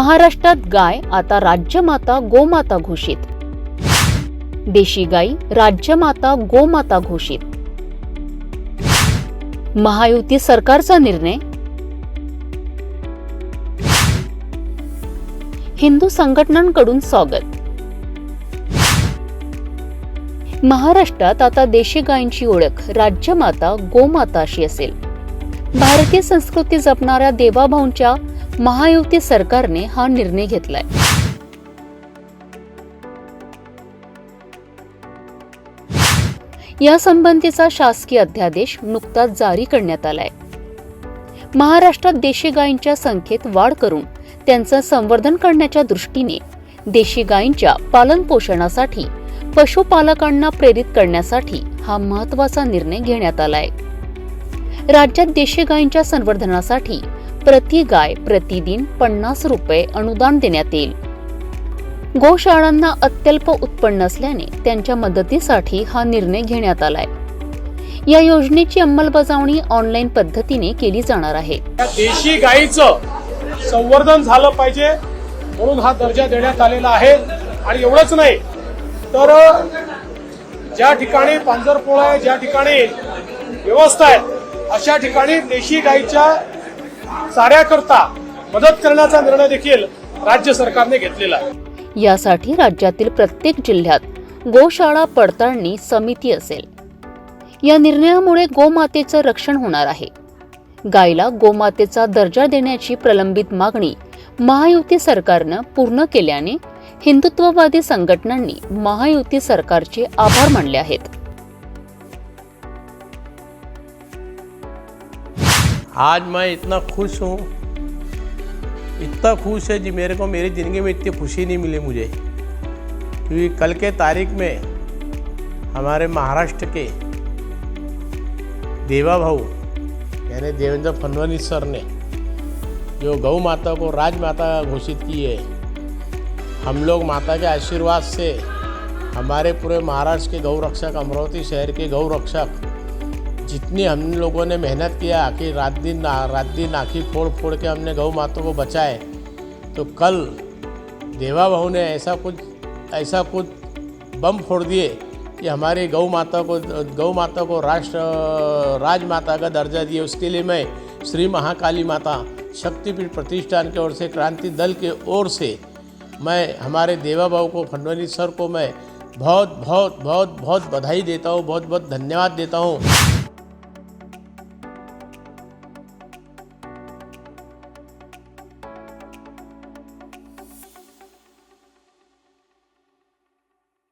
महाराष्ट्रात गाय आता राज्यमाता गोमाता घोषित. देशी गाई राज्यमाता गोमाता घोषित. महायुती सरकारचा निर्णय? हिंदू संघटनांकडून स्वागत. महाराष्ट्रात आता देशी गायींची ओळख राज्यमाता गोमाता अशी असेल. भारतीय संस्कृती जपणाऱ्या देवाभाऊंच्या महायुती सरकारने हा निर्णय घेतलाय. यासंबंधीचा शासकीय अध्यादेश नुकताच जारी करण्यात आलाय. महाराष्ट्रात देशी गायींच्या संख्येत वाढ करून त्यांचं संवर्धन करण्याच्या दृष्टीने देशी गायींच्या पालन पोषणासाठी पशुपालकांना प्रेरित करण्यासाठी हा महत्त्वाचा निर्णय घेण्यात आलाय. राज्यात देशी गायींच्या संवर्धनासाठी प्रति गाय प्रतिदिन पन्नास रुपये अनुदान देण्यात येईल. गोशाळांना अत्यल्प उत्पन्न असल्याने त्यांच्या मदतीसाठी हा निर्णय घेण्यात आलाय. या योजनेची अंमलबजावणी ऑनलाईन पद्धतीने केली जाणार आहे. देशी गायीचं संवर्धन झालं पाहिजे म्हणून हा दर्जा देण्यात आलेला आहे. आणि एवढंच नाही तर ज्या ठिकाणी पांजरपोळा आहे ज्या ठिकाणी व्यवस्था आहे अशा ठिकाणी देशी गायीच्या साऱ्याकरता मदत करण्याचा निर्णय देखील राज्य सरकारने घेतलेला आहे. यासाठी राज्यातील प्रत्येक जिल्ह्यात गोशाळा पडताळणी समिती असेल. या निर्णयामुळे गोमातेचं रक्षण होणार आहे. गायला गोमातेचा दर्जा देण्याची प्रलंबित मागणी महायुती सरकारनं पूर्ण केल्याने हिंदुत्ववादी संघटनांनी महायुती सरकारचे आभार मानले आहेत. आज मैं इतना खुश हूँ। इतना खुश है जी, मेरे को मेरी ज़िंदगी में इतनी खुशी नहीं मिली मुझे। क्योंकि कल के तारीख में हमारे महाराष्ट्र के देवा भाऊ, यानी देवेंद्र फडणवीस सर ने जो गौ माता को राज माता घोषित की है, हम लोग माता के आशीर्वाद से हमारे पूरे महाराष्ट्र के गौ रक्षक, अमरावती शहर के गौ रक्षक जितनी हम लोगों ने मेहनत किया, आखिर रात दिन रात दिन आखिर फोड़ फोड़ के हमने गौ माता को बचाए तो कल देवा बहू ने ऐसा कुछ ऐसा कुछ बम फोड़ दिए कि हमारी गौ माता को, गौ माता को राष्ट्र राज माता का दर्जा दिए। उसके लिए मैं श्री महाकाली माता शक्तिपीठ प्रतिष्ठान की or say, Kranti Dal K or से मैं हमारे देवा बाबू को, फडणवीस सर को मैं बहुत बहुत बहुत बहुत बधाई देता हूँ, बहुत बहुत धन्यवाद देता हूँ।